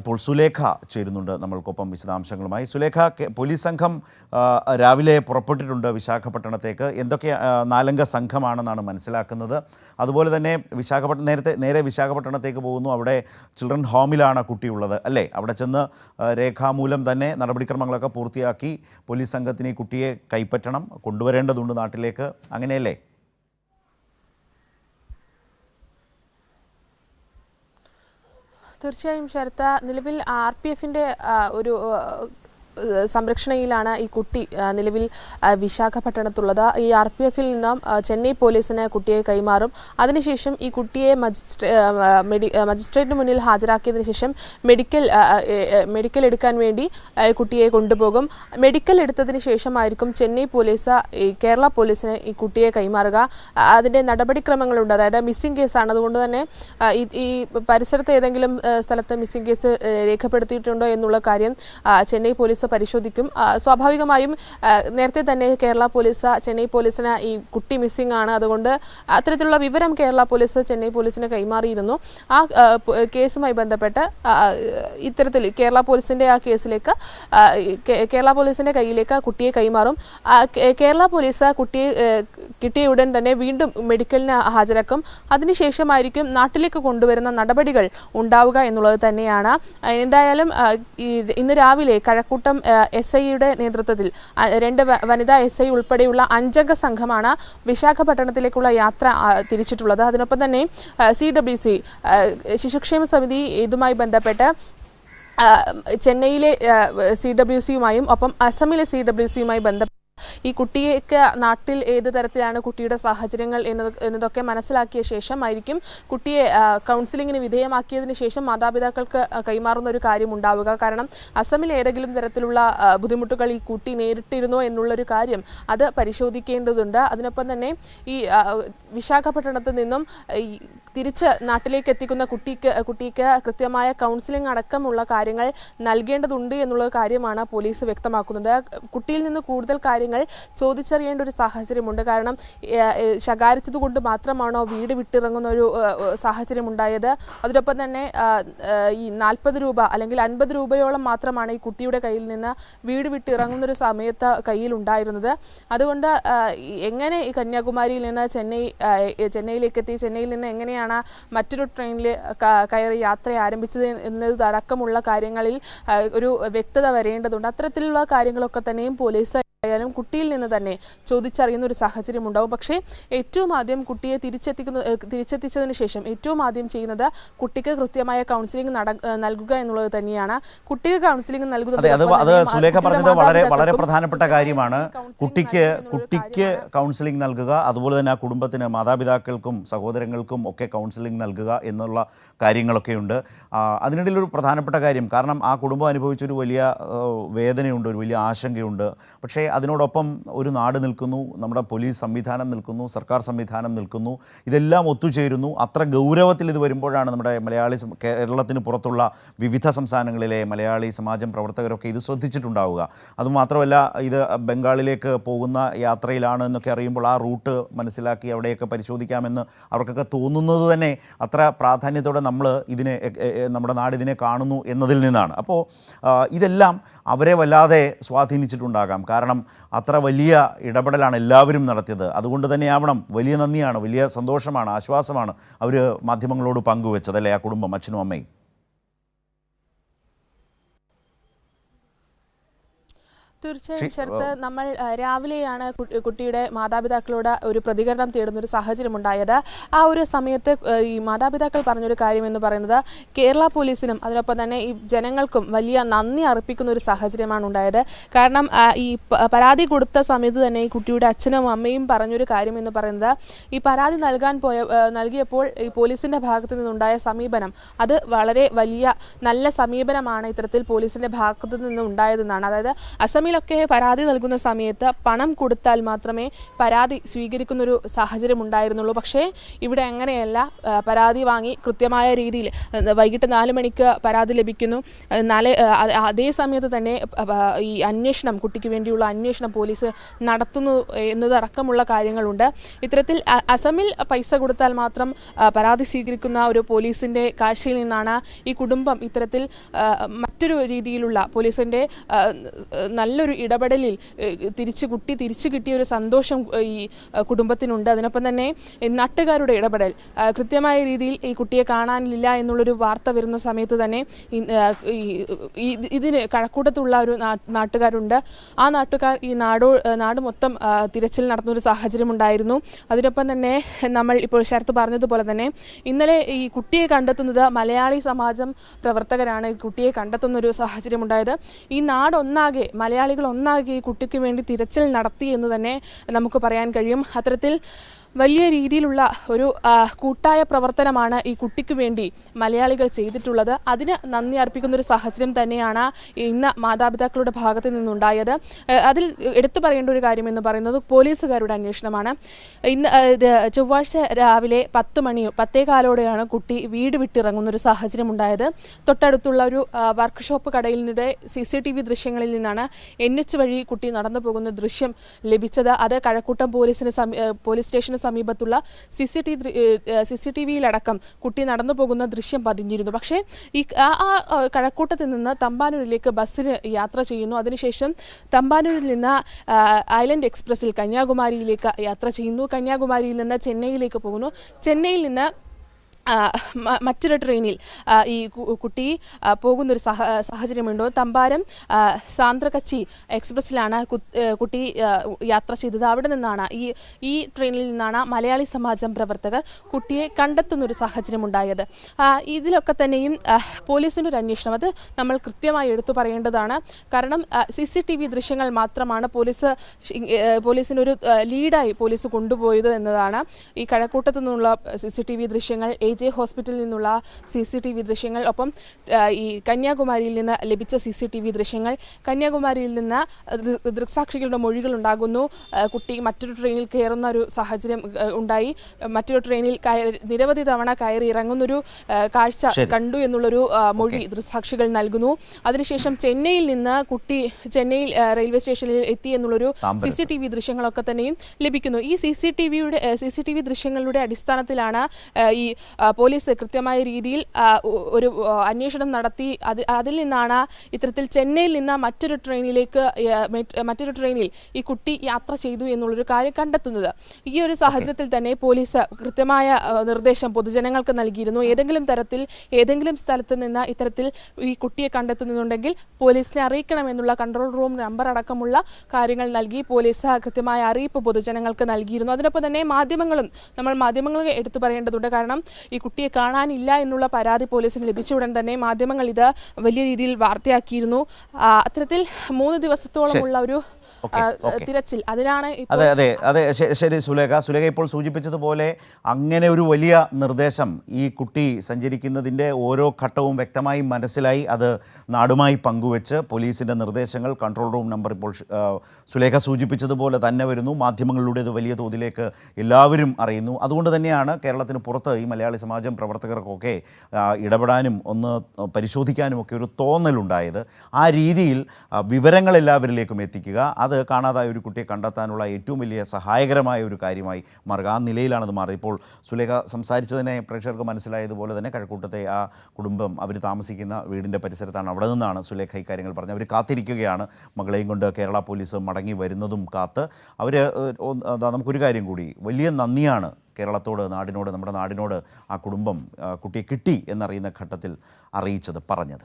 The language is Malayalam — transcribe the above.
ഇപ്പോൾ സുലേഖ ചേരുന്നുണ്ട് നമ്മൾക്കൊപ്പം വിശദാംശങ്ങളുമായി. സുലേഖ പോലീസ് സംഘം രാവിലെ പുറപ്പെട്ടിട്ടുണ്ട് വിശാഖപട്ടണത്തേക്ക്. എന്തൊക്കെ നാലംഗ സംഘമാണെന്നാണ് മനസ്സിലാക്കുന്നത്. അതുപോലെ തന്നെ വിശാഖപട്ടണം നേരത്തെ നേരെ വിശാഖപട്ടണത്തേക്ക് പോകുന്നു. അവിടെ ചിൽഡ്രൻ ഹോമിലാണ് കുട്ടിയുള്ളത് അല്ലേ? അവിടെ ചെന്ന് രേഖാമൂലം തന്നെ നടപടിക്രമങ്ങളൊക്കെ പൂർത്തിയാക്കി പോലീസ് സംഘത്തിന് ഈ കുട്ടിയെ കൈപ്പറ്റണം കൊണ്ടുവരേണ്ടതുണ്ട് നാട്ടിലേക്ക്. അങ്ങനെയല്ലേ? തീർച്ചയായും ശരത്ത നിലവിൽ ആർ പി എഫിന്റെ ഒരു സംരക്ഷണയിലാണ് ഈ കുട്ടി നിലവിൽ വിശാഖപട്ടണത്തുള്ളത്. ഈ ആർ പി എഫിൽ നിന്നും ചെന്നൈ പോലീസിന് കുട്ടിയെ കൈമാറും. അതിനുശേഷം ഈ കുട്ടിയെ മജിസ്ട്രേ മജിസ്ട്രേറ്റിന് മുന്നിൽ ഹാജരാക്കിയതിനു ശേഷം മെഡിക്കൽ മെഡിക്കൽ എടുക്കാൻ വേണ്ടി കുട്ടിയെ കൊണ്ടുപോകും. മെഡിക്കൽ എടുത്തതിന് ശേഷമായിരിക്കും ചെന്നൈ പോലീസ് ഈ കേരള പോലീസിന് ഈ കുട്ടിയെ കൈമാറുക. അതിന്റെ നടപടിക്രമങ്ങളുണ്ട്. അതായത് മിസ്സിംഗ് കേസാണ്. അതുകൊണ്ട് തന്നെ ഈ- പരിസരത്ത് ഏതെങ്കിലും സ്ഥലത്ത് മിസ്സിംഗ് കേസ് രേഖപ്പെടുത്തിയിട്ടുണ്ടോ എന്നുള്ള കാര്യം ചെന്നൈ പോലീസ് പരിശോധിക്കും. സ്വാഭാവികമായും നേരത്തെ തന്നെ കേരള പോലീസ് ചെന്നൈ പോലീസിന് ഈ കുട്ടി മിസ്സിംഗ് ആണ്. അതുകൊണ്ട് അത്തരത്തിലുള്ള വിവരം കേരള പോലീസ് ചെന്നൈ പോലീസിന് കൈമാറിയിരുന്നു. ആ കേസുമായി ബന്ധപ്പെട്ട് ഇത്തരത്തിൽ കേരള പോലീസിന്റെ ആ കേസിലേക്ക് കേരള പോലീസിന്റെ കയ്യിലേക്ക് കുട്ടിയെ കൈമാറും. കേരള പോലീസ് കുട്ടിയെ കിട്ടിയ ഉടൻ തന്നെ വീണ്ടും മെഡിക്കലിന് ഹാജരാക്കും. അതിനുശേഷമായിരിക്കും നാട്ടിലേക്ക് കൊണ്ടുവരുന്ന നടപടികൾ ഉണ്ടാവുക എന്നുള്ളത് തന്നെയാണ്. എന്തായാലും ഇന്ന് രാവിലെ കഴക്കൂട്ടം എസ് ഐയുടെ നേതൃത്വത്തിൽ രണ്ട് വനിതാ എസ് ഐ ഉൾപ്പെടെയുള്ള അഞ്ചംഗ സംഘമാണ് വിശാഖപട്ടണത്തിലേക്കുള്ള യാത്ര തിരിച്ചിട്ടുള്ളത്. അതിനൊപ്പം തന്നെ സി ഡബ്ല്യു സി ശിശുക്ഷേമ സമിതി ഇതുമായി ബന്ധപ്പെട്ട് ചെന്നൈയിലെ സി ഡബ്ല്യു സിയുമായും ഒപ്പം അസമിലെ സി ഡബ്ല്യു സിയുമായി ബന്ധപ്പെട്ട് ഈ കുട്ടിയേക്ക് നാട്ടിൽ ഏത് തരത്തിലാണ് കുട്ടിയുടെ സാഹചര്യങ്ങൾ എന്നത് എന്നതൊക്കെ മനസ്സിലാക്കിയ ശേഷം ശേഷമായിരിക്കും കുട്ടിയെ കൗൺസിലിങ്ങിന് വിധേയമാക്കിയതിന് ശേഷം മാതാപിതാക്കൾക്ക് കൈമാറുന്ന ഒരു കാര്യം ഉണ്ടാവുക. കാരണം അസമിൽ ഏതെങ്കിലും തരത്തിലുള്ള ബുദ്ധിമുട്ടുകൾ ഈ കുട്ടി നേരിട്ടിരുന്നോ എന്നുള്ളൊരു കാര്യം അത് പരിശോധിക്കേണ്ടതുണ്ട്. അതിനൊപ്പം തന്നെ ഈ വിശാഖപട്ടണത്ത് നിന്നും തിരിച്ച് നാട്ടിലേക്ക് എത്തിക്കുന്ന കുട്ടിക്ക് കുട്ടിക്ക് കൃത്യമായ കൗൺസിലിംഗ് അടക്കമുള്ള കാര്യങ്ങൾ നൽകേണ്ടതുണ്ട് എന്നുള്ള കാര്യമാണ് പോലീസ് വ്യക്തമാക്കുന്നത്. കുട്ടിയിൽ നിന്ന് കൂടുതൽ കാര്യങ്ങൾ ചോദിച്ചറിയേണ്ട ഒരു സാഹചര്യമുണ്ട്. കാരണം ഏഹ്, ഏഹ്, ശകാരിച്ചത് കൊണ്ട് മാത്രമാണോ വീട് വിട്ടിറങ്ങുന്ന ഒരു സാഹചര്യം ഉണ്ടായത് അതിനൊപ്പം തന്നെ ഈ നാൽപ്പത് രൂപ അല്ലെങ്കിൽ അൻപത് രൂപയോളം മാത്രമാണ് ഈ കുട്ടിയുടെ കയ്യിൽ നിന്ന് വീട് വിട്ടിറങ്ങുന്ന ഒരു സമയത്ത് കയ്യിൽ ഉണ്ടായിരുന്നത് അതുകൊണ്ട് എങ്ങനെ ഈ കന്യാകുമാരിയിൽ നിന്ന് ചെന്നൈ ചെന്നൈയിലേക്ക് എത്തി ചെന്നൈയിൽ നിന്ന് എങ്ങനെയാണ് മറ്റൊരു ട്രെയിനിൽ കയറി യാത്ര ആരംഭിച്ചത് എന്നതടക്കമുള്ള കാര്യങ്ങളിൽ ഒരു വ്യക്തത വരേണ്ടതുണ്ട്. അത്തരത്തിലുള്ള കാര്യങ്ങളൊക്കെ തന്നെയും പോലീസ് ആയാലും കുട്ടിയിൽ നിന്ന് തന്നെ ചോദിച്ചറിയുന്ന ഒരു സാഹചര്യം ഉണ്ടാവും. പക്ഷേ ഏറ്റവും ആദ്യം കുട്ടിയെ തിരിച്ചെത്തിക്കുന്ന തിരിച്ചെത്തിച്ചതിന് ശേഷം ഏറ്റവും ആദ്യം ചെയ്യുന്നത് കുട്ടിക്ക് കൃത്യമായ കൗൺസിലിംഗ് നൽകുക എന്നുള്ളത് തന്നെയാണ്. കുട്ടിക്ക് കൗൺസിലിംഗ് നൽകുന്നത് അത് സുലേഖ പറഞ്ഞത് വളരെ വളരെ പ്രധാനപ്പെട്ട കാര്യമാണ്. കുട്ടിക്ക് കുട്ടിക്ക് കൗൺസിലിംഗ് നൽകുക അതുപോലെ തന്നെ ആ കുടുംബത്തിന് മാതാപിതാക്കൾക്കും സഹോദരങ്ങൾക്കും ഒക്കെ കൗൺസിലിംഗ് നൽകുക എന്നുള്ള കാര്യങ്ങളൊക്കെയുണ്ട്. ഉണ്ട് അതിനിടയിൽ ഒരു പ്രധാനപ്പെട്ട കാര്യം കാരണം ആ കുടുംബം അനുഭവിച്ചൊരു വലിയ വേദനയുണ്ട് ഒരു വലിയ ആശങ്കയുണ്ട്. പക്ഷേ അതിനോടൊപ്പം ഒരു നാട് നിൽക്കുന്നു നമ്മുടെ പോലീസ് സംവിധാനം നിൽക്കുന്നു സർക്കാർ സംവിധാനം നിൽക്കുന്നു ഇതെല്ലാം ഒത്തുചേരുന്നു. അത്ര ഗൗരവത്തിൽ ഇത് വരുമ്പോഴാണ് നമ്മുടെ മലയാളി കേരളത്തിന് പുറത്തുള്ള വിവിധ സംസ്ഥാനങ്ങളിലെ മലയാളി സമാജം പ്രവർത്തകരൊക്കെ ഇത് ശ്രദ്ധിച്ചിട്ടുണ്ടാവുക. അതുമാത്രമല്ല ഇത് ബംഗാളിലേക്ക് പോകുന്ന യാത്രയിലാണ് എന്നൊക്കെ അറിയുമ്പോൾ ആ റൂട്ട് മനസ്സിലാക്കി അവിടെയൊക്കെ പരിശോധിക്കാമെന്ന് അവർക്കൊക്കെ തോന്നുന്നത് തന്നെ അത്ര പ്രാധാന്യത്തോടെ നമ്മൾ ഇതിനെ നമ്മുടെ നാടിതിനെ കാണുന്നു എന്നതിൽ നിന്നാണ്. അപ്പോൾ ഇതെല്ലാം അവരെ വല്ലാതെ സ്വാധീനിച്ചിട്ടുണ്ടാകാം. കാരണം അത്ര വലിയ ഇടപെടലാണ് എല്ലാവരും നടത്തിയത്. അതുകൊണ്ട് തന്നെയാവണം. വലിയ നന്ദിയാണ്. വലിയ സന്തോഷമാണ് ആശ്വാസമാണ് അവർ മാധ്യമങ്ങളോട് പങ്കുവെച്ചത് അല്ലേ? ആ കുടുംബം അച്ഛനും അമ്മയും. തീർച്ചയായും ശരത്ത് നമ്മൾ രാവിലെയാണ് കുട്ടിയുടെ മാതാപിതാക്കളോട് ഒരു പ്രതികരണം തേടുന്ന ഒരു സാഹചര്യം ഉണ്ടായത് ആ ഒരു സമയത്ത് ഈ മാതാപിതാക്കൾ പറഞ്ഞൊരു കാര്യം എന്ന് പറയുന്നത് കേരള പോലീസിനും അതിനൊപ്പം തന്നെ ഈ ജനങ്ങൾക്കും വലിയ നന്ദി അർപ്പിക്കുന്ന ഒരു സാഹചര്യമാണ് ഉണ്ടായത് കാരണം ഈ പരാതി കൊടുത്ത സമയത്ത് തന്നെ ഈ കുട്ടിയുടെ അച്ഛനും അമ്മയും പറഞ്ഞൊരു കാര്യം എന്ന് പറയുന്നത് ഈ പരാതി നൽകാൻ പോയ നൽകിയപ്പോൾ ഈ പോലീസിന്റെ ഭാഗത്ത് നിന്നുണ്ടായ സമീപനം അത് വളരെ വലിയ നല്ല സമീപനമാണ് ഇത്തരത്തിൽ പോലീസിന്റെ ഭാഗത്ത് നിന്ന് ഉണ്ടായതെന്നാണ് അതായത് അസമിൽ മുൻപിലൊക്കെ പരാതി നൽകുന്ന സമയത്ത് പണം കൊടുത്താൽ മാത്രമേ പരാതി സ്വീകരിക്കുന്നൊരു സാഹചര്യം ഉണ്ടായിരുന്നുള്ളൂ പക്ഷേ ഇവിടെ അങ്ങനെയല്ല. പരാതി വാങ്ങി കൃത്യമായ രീതിയിൽ വൈകിട്ട് നാല് മണിക്ക് പരാതി ലഭിക്കുന്നു. നാല് അതേ സമയത്ത് തന്നെ ഈ അന്വേഷണം കുട്ടിക്ക് വേണ്ടിയുള്ള അന്വേഷണം പോലീസ് നടത്തുന്നു എന്നതടക്കമുള്ള കാര്യങ്ങളുണ്ട്. ഇത്തരത്തിൽ അസമിൽ പൈസ കൊടുത്താൽ മാത്രം പരാതി സ്വീകരിക്കുന്ന ഒരു പോലീസിന്റെ കാഴ്ചയിൽ നിന്നാണ് ഈ കുടുംബം ഇത്തരത്തിൽ മറ്റൊരു രീതിയിലുള്ള പോലീസിന്റെ ആ, നല്ലൊരു ഇടപെടലിൽ തിരിച്ച് കുട്ടി തിരിച്ചു കിട്ടിയ ഒരു സന്തോഷം ഈ കുടുംബത്തിനുണ്ട്. അതിനൊപ്പം തന്നെ നാട്ടുകാരുടെ ഇടപെടൽ. കൃത്യമായ രീതിയിൽ ഈ കുട്ടിയെ കാണാനില്ല എന്നുള്ളൊരു വാർത്ത വരുന്ന സമയത്ത് തന്നെ ഇതിന് കഴക്കൂട്ടത്തുള്ള ഒരു നാട്ടുകാരുണ്ട്. ആ നാട്ടുകാർ ഈ നാടോ നാട് മൊത്തം തിരച്ചിൽ നടത്തുന്ന ഒരു സാഹചര്യം ഉണ്ടായിരുന്നു. അതിനൊപ്പം തന്നെ നമ്മൾ ഇപ്പോൾ ശരത്ത് പറഞ്ഞതുപോലെ തന്നെ ഇന്നലെ ഈ കുട്ടിയെ കണ്ടെത്തുന്നത് മലയാളി സമാജം പ്രവർത്തകരാണ്. കുട്ടിയെ കണ്ടെത്തുന്ന ഒരു സാഹചര്യം ഉണ്ടായത്. ഈ നാടൊന്നാകെ മലയാളികൾ ഒന്നാകെ ഈ കുട്ടിക്ക് വേണ്ടി തിരച്ചിൽ നടത്തി എന്ന് തന്നെ നമുക്ക് പറയാൻ കഴിയും. അത്തരത്തിൽ വലിയ രീതിയിലുള്ള ഒരു കൂട്ടായ പ്രവർത്തനമാണ് ഈ കുട്ടിക്ക് വേണ്ടി മലയാളികൾ ചെയ്തിട്ടുള്ളത്. അതിന് നന്ദി അർപ്പിക്കുന്ന ഒരു സാഹചര്യം തന്നെയാണ് ഇന്ന് മാതാപിതാക്കളുടെ ഭാഗത്ത് നിന്നുണ്ടായത്. അതിൽ എടുത്തു പറയേണ്ട ഒരു കാര്യം എന്ന് പറയുന്നത് പോലീസുകാരുടെ അന്വേഷണമാണ്. ഇന്ന് ചൊവ്വാഴ്ച രാവിലെ പത്ത് മണി പത്തേകാലോടെയാണ് കുട്ടി വീട് വിട്ടിറങ്ങുന്ന ഒരു സാഹചര്യം ഉണ്ടായത് തൊട്ടടുത്തുള്ള ഒരു വർക്ക്ഷോപ്പ് കടയിൽ നിന്നൂടെ സി സി ടി വി ദൃശ്യങ്ങളിൽ നിന്നാണ് എൻ എച്ച് വഴി കുട്ടി നടന്നു പോകുന്ന ദൃശ്യം ലഭിച്ചത്. അത് കഴക്കൂട്ടം പോലീസിന് പോലീസ് സ്റ്റേഷന് സമീപത്തുള്ള C C T C C T വിയിലടക്കം കുട്ടി നടന്നു പോകുന്ന ദൃശ്യം പതിഞ്ഞിരുന്നു. പക്ഷേ ഈ ആ കഴക്കൂട്ടത്തിൽ നിന്ന് തമ്പാനൂരിലേക്ക് ബസ്സിന് യാത്ര ചെയ്യുന്നു. അതിനുശേഷം തമ്പാനൂരിൽ നിന്ന് ഐലൻഡ് എക്സ്പ്രസ്സിൽ കന്യാകുമാരിയിലേക്ക് യാത്ര ചെയ്യുന്നു. കന്യാകുമാരിയിൽ നിന്ന് ചെന്നൈയിലേക്ക് പോകുന്നു. ചെന്നൈയിൽ നിന്ന് മറ്റൊരു ട്രെയിനിൽ ഈ കുട്ടി പോകുന്നൊരു സഹ സാഹചര്യമുണ്ടോ? തമ്പാരം സാന്ദ്രകച്ചി എക്സ്പ്രസ്സിലാണ് കുട്ടി യാത്ര ചെയ്തത്. അവിടെ നിന്നാണ് ഈ ഈ ട്രെയിനിൽ നിന്നാണ് മലയാളി സമാജം പ്രവർത്തകർ കുട്ടിയെ കണ്ടെത്തുന്നൊരു സാഹചര്യം ഉണ്ടായത് ഇതിലൊക്കെ തന്നെയും പോലീസിന്റെ ഒരു അന്വേഷണം. അത് നമ്മൾ കൃത്യമായി എടുത്തു പറയേണ്ടതാണ്. കാരണം സി സി ടി വി ദൃശ്യങ്ങൾ മാത്രമാണ് പോലീസ് പോലീസിനൊരു പോലീസിന് ഒരു ലീഡായി പോലീസ് കൊണ്ടുപോയത് എന്നതാണ്. ഈ കഴക്കൂട്ടത്തു നിന്നുള്ള സി സി ടി വി ദൃശ്യങ്ങൾ ജെ ഹോസ്പിറ്റലിൽ നിന്നുള്ള സി സി ടി വി ദൃശ്യങ്ങൾ. ഒപ്പം ഈ കന്യാകുമാരിയിൽ നിന്ന് ലഭിച്ച സി സി ടി വി ദൃശ്യങ്ങൾ. കന്യാകുമാരിയിൽ നിന്ന് ദൃക്സാക്ഷികളുടെ മൊഴികൾ ഉണ്ടാകുന്നു. കുട്ടി മറ്റൊരു ട്രെയിനിൽ കയറുന്ന ഒരു സാഹചര്യം ഉണ്ടായി. മറ്റൊരു ട്രെയിനിൽ നിരവധി തവണ കയറി ഇറങ്ങുന്നൊരു കാഴ്ച കണ്ടു എന്നുള്ളൊരു മൊഴി ദൃക്സാക്ഷികൾ നൽകുന്നു. അതിനുശേഷം ചെന്നൈയിൽ നിന്ന് കുട്ടി ചെന്നൈയിൽ റെയിൽവേ സ്റ്റേഷനിൽ എത്തി എന്നുള്ളൊരു സി. സി ടി വി ദൃശ്യങ്ങളൊക്കെ തന്നെയും ലഭിക്കുന്നു. ഈ സി സി ടി വിയുടെ സി സി ടി വി ദൃശ്യങ്ങളുടെ അടിസ്ഥാനത്തിലാണ് ഈ പോലീസ് കൃത്യമായ രീതിയിൽ ഒരു അന്വേഷണം നടത്തി. അത് അതിൽ നിന്നാണ് ഇത്തരത്തിൽ ചെന്നൈയിൽ നിന്ന് മറ്റൊരു ട്രെയിനിലേക്ക് മറ്റൊരു ട്രെയിനിൽ ഈ കുട്ടി യാത്ര ചെയ്തു എന്നുള്ളൊരു കാര്യം കണ്ടെത്തുന്നത്. ഈ ഒരു സാഹചര്യത്തിൽ തന്നെ പോലീസ് കൃത്യമായ നിർദ്ദേശം പൊതുജനങ്ങൾക്ക് നൽകിയിരുന്നു. ഏതെങ്കിലും തരത്തിൽ ഏതെങ്കിലും സ്ഥലത്ത് നിന്ന് ഇത്തരത്തിൽ ഈ കുട്ടിയെ കണ്ടെത്തുന്നുണ്ടെങ്കിൽ പോലീസിനെ അറിയിക്കണമെന്നുള്ള കൺട്രോൾ റൂം നമ്പർ അടക്കമുള്ള കാര്യങ്ങൾ നൽകി പോലീസ് കൃത്യമായ അറിയിപ്പ് പൊതുജനങ്ങൾക്ക് നൽകിയിരുന്നു. അതിനൊപ്പം തന്നെ മാധ്യമങ്ങളും നമ്മൾ മാധ്യമങ്ങൾ എടുത്തു പറയേണ്ടതുണ്ട്. കാരണം ഈ കുട്ടിയെ കാണാനില്ല എന്നുള്ള പരാതി പോലീസിന് ലഭിച്ച ഉടൻ തന്നെ മാധ്യമങ്ങൾ ഇത് വലിയ രീതിയിൽ വാർത്തയാക്കിയിരുന്നു അത്തരത്തിൽ മൂന്ന് ദിവസത്തോളമുള്ള ഒരു. തിരച്ചിൽ. അതിനാണ് അതെ അതെ അതെ. ശരി സുലേഖ. സുലേഖ ഇപ്പോൾ സൂചിപ്പിച്ചതുപോലെ അങ്ങനെ ഒരു വലിയ നിർദ്ദേശം ഈ കുട്ടി സഞ്ചരിക്കുന്നതിന്റെ ഓരോ ഘട്ടവും വ്യക്തമായി മനസ്സിലായി. അത് നാടുമായി പങ്കുവെച്ച് പോലീസിന്റെ നിർദ്ദേശങ്ങൾ കൺട്രോൾ റൂം നമ്പർ ഇപ്പോൾ സുലേഖ സൂചിപ്പിച്ചതുപോലെ തന്നെ വരുന്നു. മാധ്യമങ്ങളിലൂടെ ഇത് വലിയ തോതിലേക്ക് എല്ലാവരും അറിയുന്നു. അതുകൊണ്ട് തന്നെയാണ് കേരളത്തിന് പുറത്ത് ഈ മലയാളി സമാജം പ്രവർത്തകർക്കൊക്കെ ഇടപെടാനും ഒന്ന് പരിശോധിക്കാനും ഒക്കെ ഒരു തോന്നലുണ്ടായത്. ആ രീതിയിൽ വിവരങ്ങൾ എല്ലാവരിലേക്കും എത്തിക്കുക. അത് കാണാതായ ഒരു കുട്ടിയെ കണ്ടെത്താനുള്ള ഏറ്റവും വലിയ സഹായകരമായ ഒരു കാര്യമായി മാറുക. ആ നിലയിലാണത് മാറി ഇപ്പോൾ സുലേഖ സംസാരിച്ചതിനെ പ്രേക്ഷകർക്ക് മനസ്സിലായതുപോലെ തന്നെ കഴക്കൂട്ടത്തെ ആ കുടുംബം അവർ താമസിക്കുന്ന വീടിന്റെ പരിസരത്താണ് അവിടെ നിന്നാണ് സുലേഖ ഇക്കാര്യങ്ങൾ പറഞ്ഞത്. അവർ കാത്തിരിക്കുകയാണ്. മകളെയും കൊണ്ട് കേരള പോലീസ് മടങ്ങി വരുന്നതും കാത്ത് അവർ നമുക്കൊരു കാര്യം കൂടി. വലിയ നന്ദിയാണ് കേരളത്തോട് നാടിനോട് നമ്മുടെ നാടിനോട് ആ കുടുംബം കുട്ടിയെ കിട്ടി എന്നറിയുന്ന ഘട്ടത്തിൽ അറിയിച്ചത് പറഞ്ഞത്.